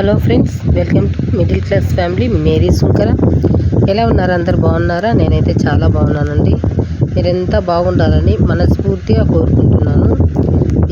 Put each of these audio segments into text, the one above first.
Hello friends welcome to middle class family. Mary Sunkara. ఎలా ఉన్నారు? అందరు బాగున్నారా? నేనైతే చాలా బాగున్నానండి. మీరెంత బాగుండాలని మనస్ఫూర్తిగా కోరుకుంటున్నాను.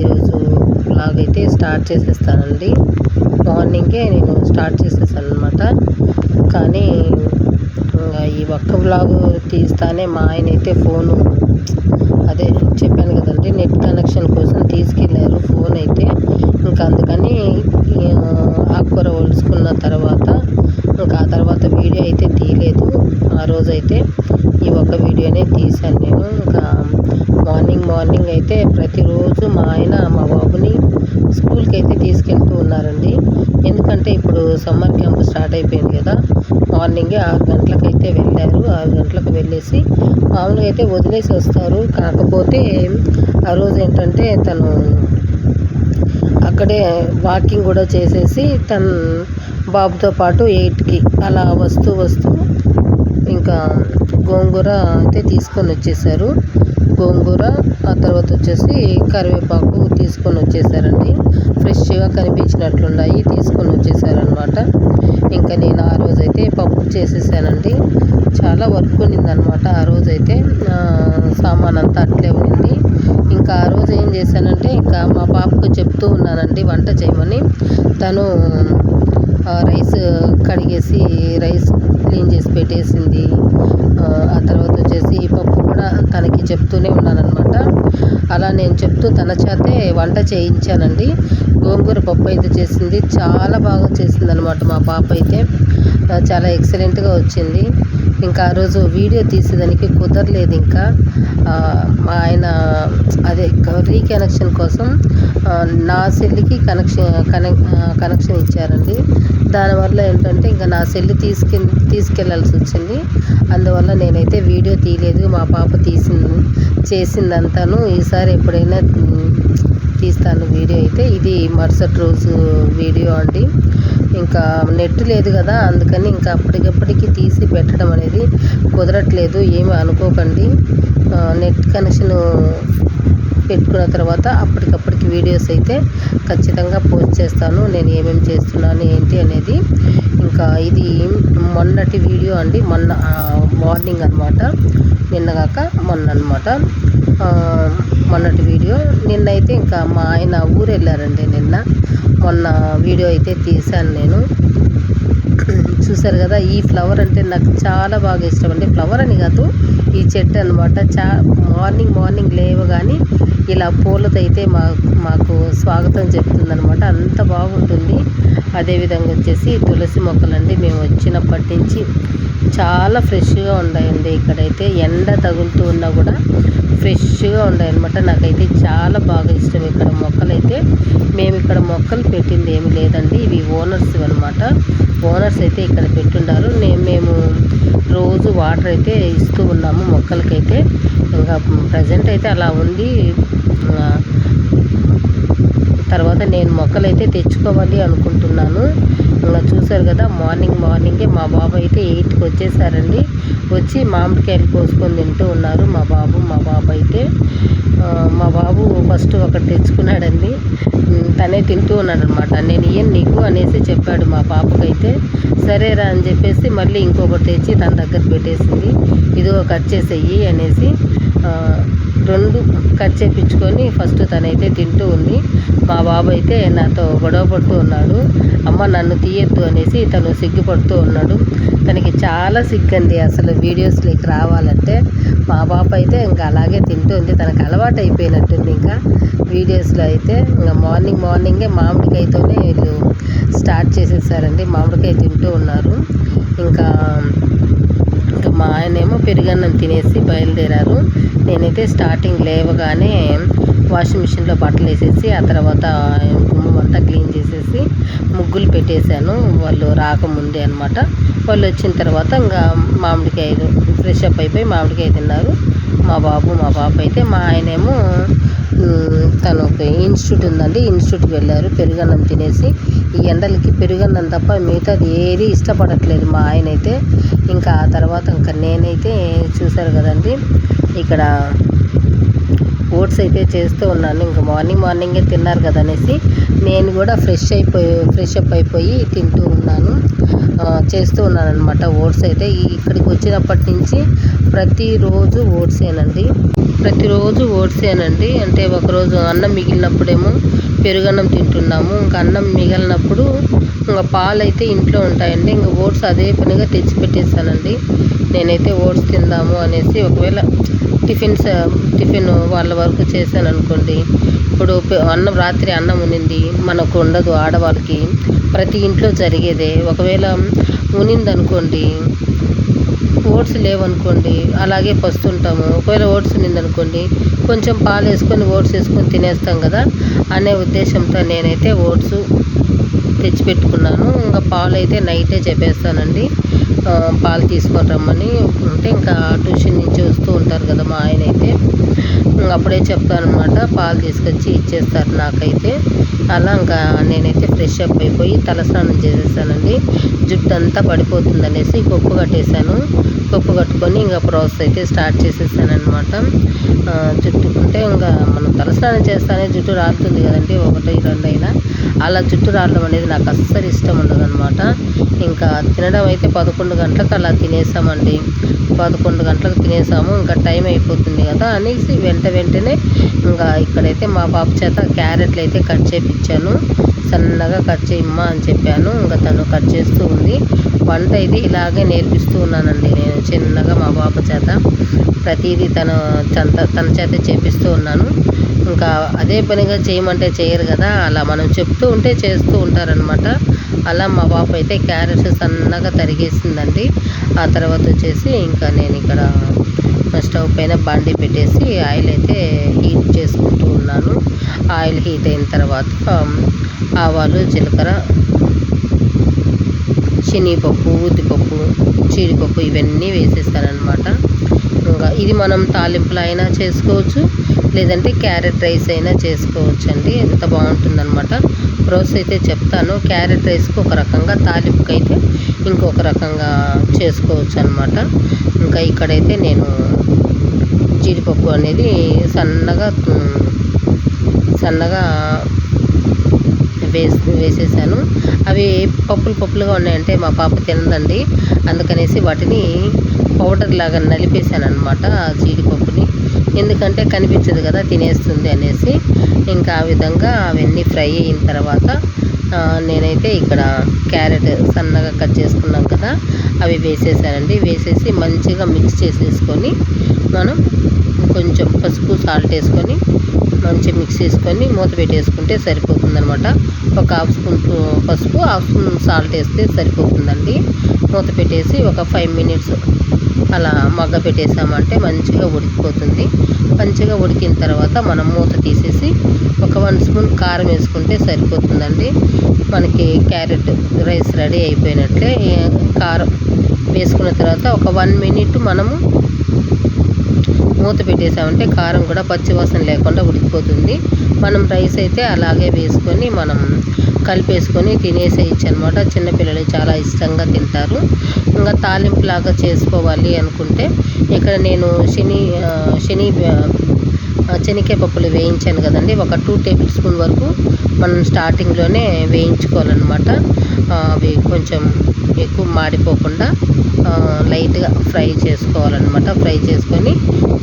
ఈరోజు బ్లాగ్ అయితే స్టార్ట్ చేసేస్తానండి. మార్నింగే నేను స్టార్ట్ చేసేసాను అనమాట కానీ ఇంకా ఈ ఒక్క బ్లాగ్ తీస్తానే మా ఆయన అయితే ఫోను. అదే చెప్పాను కదండి నెట్ కనెక్షన్ కోసం తీసుకెళ్ళారు ఫోన్ అయితే ఇంకా అందుకని ఆకుకూర ఒలుచుకున్న తర్వాత ఇంకా ఆ తర్వాత వీడియో అయితే తీయలేదు. ఆ రోజైతే ఈ ఒక్క వీడియోనే తీశాను నేను. ఇంకా మార్నింగ్ మార్నింగ్ అయితే ప్రతిరోజు మా ఆయన మా బాబుని స్కూల్కి అయితే తీసుకెళ్తూ ఉన్నారండి. ఎందుకంటే ఇప్పుడు సమ్మర్ క్యాంప్ స్టార్ట్ అయిపోయింది కదా. మార్నింగే ఆరు గంటలకైతే వెళ్ళారు. ఆరు గంటలకు వెళ్ళేసి మామూలుగా అయితే వదిలేసి వస్తారు. కాకపోతే ఆ రోజు ఏంటంటే తను అక్కడే వాకింగ్ కూడా చేసేసి తను బాబుతో పాటు ఎయిట్కి అలా వస్తూ వస్తూ ఇంకా గోంగూర అయితే తీసుకొని వచ్చేసారు. గోంగూర ఆ తర్వాత వచ్చేసి కరివేపాకు తీసుకొని వచ్చేసారండి. ఫ్రెష్గా కనిపించినట్లున్నాయి తీసుకొని వచ్చేసారనమాట ఇంకా నేను ఆ రోజైతే పప్పు చేసేసానండి. చాలా వర్క్ ఉన్నిందనమాట ఆ రోజైతే. అయితే సామాన్ అంతా అట్లే ఉన్నింది. ఇంకా ఆ రోజు ఏం చేశానంటే ఇంకా మా పాపకు చెప్తూ ఉన్నానండి వంట చేయమని. తను రైస్ కడిగేసి రైస్ క్లీన్ చేసి పెట్టేసింది. ఆ, తర్వాత వచ్చేసి పప్పు కూడా తనకి చెప్తూనే ఉన్నానన్నమాట. అలా నేను చెప్తూ తన చేతే వంట చేయించానండి. గోంగూర పప్పు అయితే చేసింది. చాలా బాగా చేసింది అనమాట మా పాప అయితే. చాలా ఎక్సలెంట్గా వచ్చింది. ఇంకా ఆ రోజు వీడియో తీసేదానికి కుదరలేదు ఇంకా. మా ఆయన అదే రీకనెక్షన్ కోసం నా సెల్కి కనెక్షన్ కనెక్ కనెక్షన్ ఇచ్చారండి. దానివల్ల ఏంటంటే ఇంకా నా సెల్ తీసుకె తీసుకెళ్ళాల్సి వచ్చింది. అందువల్ల నేనైతే వీడియో తీయలేదు. మా పాప తీసింది చేసిందంతాను. ఈసారి ఎప్పుడైనా తీస్తాను వీడియో అయితే. ఇది మరుసటి రోజు వీడియో అండి. ఇంకా నెట్ లేదు కదా అందుకని ఇంకా అప్పటికప్పటికి తీసి పెట్టడం అనేది కుదరట్లేదు ఏమి అనుకోకండి. నెట్ కనెక్షన్ పెట్టుకున్న తర్వాత అప్పటికప్పటికి వీడియోస్ అయితే ఖచ్చితంగా పోస్ట్ చేస్తాను నేను ఏమేమి చేస్తున్నాను ఏంటి అనేది. ఇంకా ఇది మొన్నటి వీడియో అండి. మొన్న మార్నింగ్ అనమాట నిన్న కాక మొన్న అనమాట మొన్నటి వీడియో. నిన్నైతే ఇంకా మా ఆయన ఊరు వెళ్ళారండి నిన్న. మొన్న వీడియో అయితే తీశాను నేను. చూసారు కదా ఈ ఫ్లవర్ అంటే నాకు చాలా బాగా ఇష్టం అండి. ఫ్లవర్ అని కాదు ఈ చెట్టు అనమాట చా మార్నింగ్ మార్నింగ్ లేవగానే ఇలా పూలతో అయితే మా మాకు స్వాగతం చెప్తుందనమాట అంత బాగుంటుంది. అదేవిధంగా వచ్చేసి తులసి మొక్కలండి. మేము వచ్చినప్పటి నుంచి చాలా ఫ్రెష్గా ఉన్నాయండి ఇక్కడైతే ఎండ తగులుతూ ఉన్నా కూడా ఫ్రెష్గా ఉన్నాయన్నమాట నాకైతే చాలా బాగా ఇష్టం ఇక్కడ మొక్కలైతే. మేము ఇక్కడ మొక్కలు పెట్టింది ఏమి లేదండి. ఇవి ఓనర్స్ అనమాట ఓనర్స్ అయితే ఇక్కడ పెట్టున్నారు. నేను మేము రోజు వాటర్ అయితే ఇస్తూ ఉన్నాము మొక్కలకైతే. ఇంకా ప్రజెంట్ అయితే అలా ఉంది. తర్వాత నేను మొక్కలు అయితే తెచ్చుకోవాలి అనుకుంటున్నాను. ఇంకా చూసారు కదా మార్నింగ్ మార్నింగే మా బాబు అయితే ఎయిట్కి వచ్చేసారండి. వచ్చి మామిడికాయలు కోసుకొని తింటూ ఉన్నారు మా బాబు. మా బాబు అయితే మా బాబు ఫస్ట్ ఒకటి తెచ్చుకున్నాడండి. తనే తింటూ ఉన్నాడు అనమాట నేను ఇయ్యను నీకు అనేసి చెప్పాడు మా పాపకైతే సరేరా అని చెప్పేసి మళ్ళీ ఇంకొకటి తెచ్చి తన దగ్గర పెట్టేసింది. ఇదిగో కట్ చేసేయి అనేసి రెండు కట్ చేపించుకొని ఫస్ట్ తనైతే తింటూ ఉంది. మా బాబు అయితే నాతో గొడవ పడుతూ ఉన్నాడు. అమ్మ నన్ను తీయద్దు అనేసి తను సిగ్గుపడుతూ ఉన్నాడు. తనకి చాలా సిగ్గండి అసలు వీడియోస్లోకి రావాలంటే. మా బాబు అయితే ఇంకా అలాగే తింటుంది తనకు అలవాటు అయిపోయినట్టుంది ఇంకా వీడియోస్లో అయితే. ఇంకా మార్నింగ్ మార్నింగే మామిడికాయతోనే వీళ్ళు స్టార్ట్ చేసేసారండి. మామిడికాయ తింటూ ఉన్నారు. ఇంకా మా ఆయనేమో పెరుగన్నం తినేసి బయలుదేరారు. నేనైతే స్టార్టింగ్ లేవగానే వాషింగ్ మిషన్లో బట్టలు వేసేసి ఆ తర్వాత గుమ్మం అంతా క్లీన్ చేసేసి ముగ్గులు పెట్టేశాను. వాళ్ళు రాకముందే అనమాట వాళ్ళు వచ్చిన తర్వాత ఇంకా మామిడికాయలు ఫ్రెష్ అప్ అయిపోయి మామిడికాయ తిన్నారు. మా బాబు మా బాబు అయితే మా ఆయనేమో తను ఒక ఇన్స్టిట్యూట్ ఉందండి. ఇన్స్టిట్యూట్కి వెళ్ళారు. పెరుగన్నం తినేసి ఈ ఎండలకి పెరుగన్నం తప్ప మిగతాది ఏది ఇష్టపడట్లేదు మా ఆయన అయితే. ఇంకా ఆ తర్వాత ఇంకా నేనైతే చూశారు కదండి. ఇక్కడ ఓట్స్ అయితే చేస్తూ ఉన్నాను. ఇంకా మార్నింగ్ మార్నింగే తిన్నారు కదా అనేసి నేను కూడా ఫ్రెష్ అయిపోయి ఫ్రెష్ అప్ అయిపోయి తింటూ ఉన్నాను. చేస్తూ ఉన్నాను అనమాట ఓట్స్ అయితే. ఇక్కడికి వచ్చినప్పటి నుంచి ప్రతిరోజు ఓట్సేనండి ప్రతిరోజు ఓట్సేనండి అంటే ఒకరోజు అన్నం మిగిలినప్పుడేమో పెరుగన్నం తింటున్నాము. ఇంకా అన్నం మిగిలినప్పుడు ఇంకా పాలు అయితే ఇంట్లో ఉంటాయండి. ఇంకా ఓట్స్ అదే పనిగా తెచ్చి పెట్టేశానండి నేనైతే ఓట్స్ తిందాము అనేసి ఒకవేళ టిఫిన్స్ టిఫిన్ వాళ్ళ వరకు చేశాను అనుకోండి. ఇప్పుడు అన్నం రాత్రి అన్నం ఉనింది మనకు ఉండదు ఆడవాళ్ళకి. ప్రతి ఇంట్లో జరిగేదే. ఒకవేళ ఉనిందనుకోండి ఓట్స్ లేవనుకోండి అలాగే పస్తుంటాము. ఒకవేళ ఓట్స్ ఉన్నిందనుకోండి కొంచెం పాలు వేసుకొని ఓట్స్ వేసుకొని తినేస్తాం కదా అనే ఉద్దేశంతో నేనైతే ఓట్స్ తెచ్చిపెట్టుకున్నాను. ఇంకా పాలు అయితే నైటే చెప్పేస్తానండి. పాలు తీసుకొని రమ్మని. అంటే ఇంకా ట్యూషన్ నుంచి వస్తూ ఉంటారు కదా మా ఆయన అయితే ఇంక అప్పుడే చెప్తానమాట పాలు తీసుకొచ్చి ఇచ్చేస్తారు నాకైతే. అలా ఇంకా నేనైతే ఫ్రెష్ అప్ అయిపోయి తలస్నానం చేసేసానండి. జుట్టు అంతా పడిపోతుంది అనేసి కొప్పు కట్టేశాను. కొప్పు కట్టుకొని ఇంకా ప్రాసెస్ అయితే స్టార్ట్ చేసేసాను అనమాట జుట్టు అంటే ఇంకా మనం తలస్నానం చేస్తానే జుట్టు రాలుతుంది కదండి ఒకటి రెండు అయినా అలా జుట్టు రావడం అనేది నాకు అస్సలు ఇష్టం ఉండదనమాట ఇంకా తినడం అయితే పదకొండు గంటలకు అలా తినేసామండి. పదకొండు గంటలకు తినేసాము ఇంకా టైం అయిపోతుంది కదా అనేసి వెంట వెంటనే ఇంకా ఇక్కడైతే మా పాప చేత క్యారెట్లు అయితే కట్ చేపించాను సన్నగా కట్ చేయమ్మా అని చెప్పాను. ఇంకా తను కట్ చేస్తూ ఉంది. వంట అయితే ఇలాగే నేర్పిస్తూ ఉన్నానండి నేను చిన్నగా మా పాప చేత. ప్రతిదీ తన తన తన చేత చేపిస్తూ ఉన్నాను. ఇంకా అదే పనిగా చేయమంటే చేయరు కదా అలా మనం చెప్తూ ఉంటే చేస్తూ ఉంటారనమాట అలా మా పాప అయితే క్యారెట్స్ సన్నగా తరిగేసిందండి. ఆ తర్వాత వచ్చేసి ఇంకా నేను ఇక్కడ స్టవ్ పైన బండి పెట్టేసి ఆయిల్ అయితే హీట్ చేసుకుంటూ ఉన్నాను. ఆయిల్ హీట్ అయిన తర్వాత ఆవాలు జీలకర్ర శనగపప్పు ఉద్దిపప్పు జీడిపప్పు ఇవన్నీ వేసేసానమాట ఇంకా ఇది మనం తాలింపులు అయినా చేసుకోవచ్చు లేదంటే క్యారెట్ రైస్ అయినా చేసుకోవచ్చు అండి ఎంత బాగుంటుందన్నమాట. రోస్ అయితే చెప్తాను క్యారెట్ రైస్కి ఒక రకంగా తాలింపుకి అయితే ఇంకొక రకంగా చేసుకోవచ్చు అనమాట ఇంకా ఇక్కడైతే నేను జీడిపప్పు అనేది సన్నగా సన్నగా వేసి వేసేసాను. అవి పప్పులు పప్పులుగా ఉన్నాయంటే మా పాప తినదండి. అందుకనేసి వాటిని పౌడర్ లాగా నలిపేసాను అనమాట జీడిపప్పుని. ఎందుకంటే కనిపించదు కదా తినేస్తుంది అనేసి. ఇంకా ఆ విధంగా అవన్నీ ఫ్రై అయిన తర్వాత నేనైతే ఇక్కడ క్యారెట్ సన్నగా కట్ చేసుకున్నాం కదా అవి వేసేసానండి. వేసేసి మంచిగా మిక్స్ చేసేసుకొని మనం కొంచెం పసుపు సాల్ట్ వేసుకొని మంచి మిక్స్ చేసుకొని మూత పెట్టేసుకుంటే సరిపోతుందనమాట ఒక హాఫ్ స్పూన్ పసుపు హాఫ్ స్పూన్ సాల్ట్ వేస్తే సరిపోతుందండి. మూత పెట్టేసి ఒక ఫైవ్ మినిట్స్ అలా మగ్గ పెట్టేసామంటే మంచిగా ఉడికిపోతుంది. మంచిగా ఉడికిన తర్వాత మనం మూత తీసేసి ఒక వన్ స్పూన్ కారం వేసుకుంటే సరిపోతుందండి. మనకి క్యారెట్ రైస్ రెడీ అయిపోయినట్లే కారం వేసుకున్న తర్వాత ఒక వన్ మినిట్ మనము మూత పెట్టేసామంటే కారం కూడా పచ్చివాసన లేకుండా ఉడికిపోతుంది. మనం రైస్ అయితే అలాగే వేసుకొని మనం కలిపేసుకొని తినేసేయచ్చు అనమాట చిన్నపిల్లలు చాలా ఇష్టంగా తింటారు. ఇంకా తాలింపు లాగా చేసుకోవాలి అనుకుంటే ఇక్కడ నేను శని శని శనగకాయ పప్పులు వేయించాను కదండి. ఒక టూ టేబుల్ స్పూన్ వరకు మనం స్టార్టింగ్లోనే వేయించుకోవాలన్నమాట. అవి కొంచెం ఎక్కువ మాడిపోకుండా లైట్గా ఫ్రై చేసుకోవాలన్నమాట. ఫ్రై చేసుకొని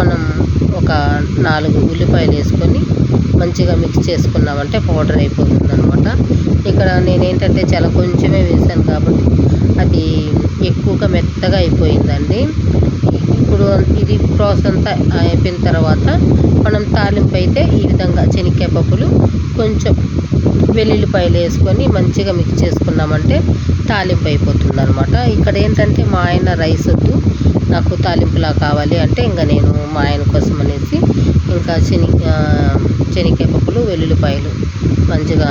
మనం ఒక నాలుగు ఉల్లిపాయలు వేసుకొని మంచిగా మిక్స్ చేసుకున్నామంటే పౌడర్ అయిపోతుంది అనమాట ఇక్కడ నేనేంటంటే చాలా కొంచెమే వేసాను కాబట్టి అది ఎక్కువగా మెత్తగా అయిపోయిందండి. ఇప్పుడు ఇది ప్రాసెస్ అంతా అయిపోయిన తర్వాత మనం తాలింపు అయితే ఈ విధంగా శనక్కాయ పప్పులు కొంచెం వెల్లుల్లిపాయలు వేసుకొని మంచిగా మిక్స్ చేసుకున్నామంటే తాలింపు అయిపోతుంది అనమాట ఇక్కడ ఏంటంటే మా ఆయన రైస్ వద్దు నాకు తాలింపులా కావాలి అంటే ఇంకా నేను మా ఆయన కోసం అనేసి ఇంకా శని ఆ, పప్పులు వెల్లుల్లిపాయలు మంచిగా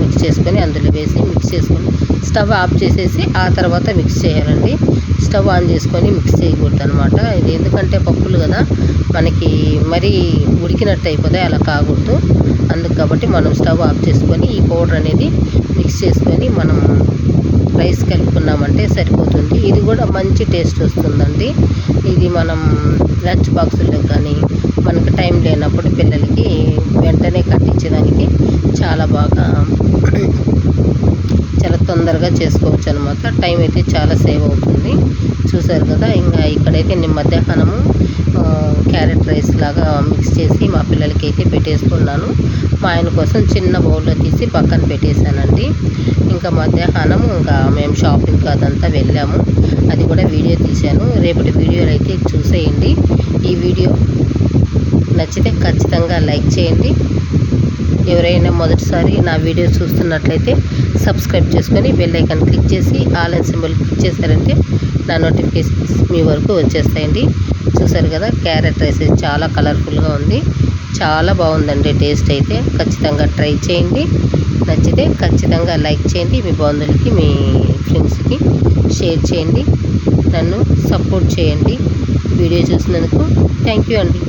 మిక్స్ చేసుకొని అందులో వేసి మిక్స్ చేసుకొని స్టవ్ ఆఫ్ చేసేసి ఆ తర్వాత మిక్స్ చేయాలండి. స్టవ్ ఆన్ చేసుకొని మిక్స్ చేయకూడదు అనమాట ఇది ఎందుకంటే పప్పులు కదా మనకి మరీ ఉడికినట్టు అయిపోతాయి అలా కాకూడదు. అందుకు కాబట్టి మనం స్టవ్ ఆఫ్ చేసుకొని ఈ పౌడర్ అనేది మిక్స్ చేసుకొని మనం రైస్ కలుపుకున్నామంటే సరిపోతుంది. ఇది కూడా మంచి టేస్ట్ వస్తుందండి. ఇది మనం లంచ్ బాక్సుల్లో కానీ మనకు టైం లేనప్పుడు పిల్లలకి వెంటనే కట్టించడానికి చాలా బాగా తొందరగా చేసుకోవచ్చు అనమాట టైం అయితే చాలా సేవ్ అవుతుంది. చూసారు కదా ఇంకా ఇక్కడైతే నేను మధ్యాహ్నము క్యారెట్ రైస్ లాగా మిక్స్ చేసి మా పిల్లలకి అయితే పెట్టేసుకున్నాను మా ఆయన కోసం చిన్న బౌల్లో తీసి పక్కన పెట్టేశానండి. ఇంకా మధ్యాహ్నం ఇంకా మేము షాపింగ్కి అదంతా వెళ్ళాము. అది కూడా వీడియో తీశాను. రేపటి వీడియోలు అయితే చూసేయండి. ఈ వీడియో నచ్చితే ఖచ్చితంగా లైక్ చేయండి. ఎవరైనా మొదటిసారి నా వీడియో చూస్తున్నట్లయితే సబ్స్క్రైబ్ చేసుకొని బెల్ ఐకాన్ క్లిక్ చేసి ఆల్ అండ్ సింబల్ క్లిక్ చేశారంటే నా నోటిఫికేషన్స్ మీ వరకు వచ్చేస్తాయండి. చూసారు కదా క్యారెట్ రైస్ చాలా కలర్ఫుల్గా ఉంది. చాలా బాగుందండి టేస్ట్ అయితే. ఖచ్చితంగా ట్రై చేయండి. నచ్చితే ఖచ్చితంగా లైక్ చేయండి. మీ బంధువులకి మీ ఫ్రెండ్స్కి షేర్ చేయండి. నన్ను సపోర్ట్ చేయండి. వీడియో చూసినందుకు థ్యాంక్ యూ అండి.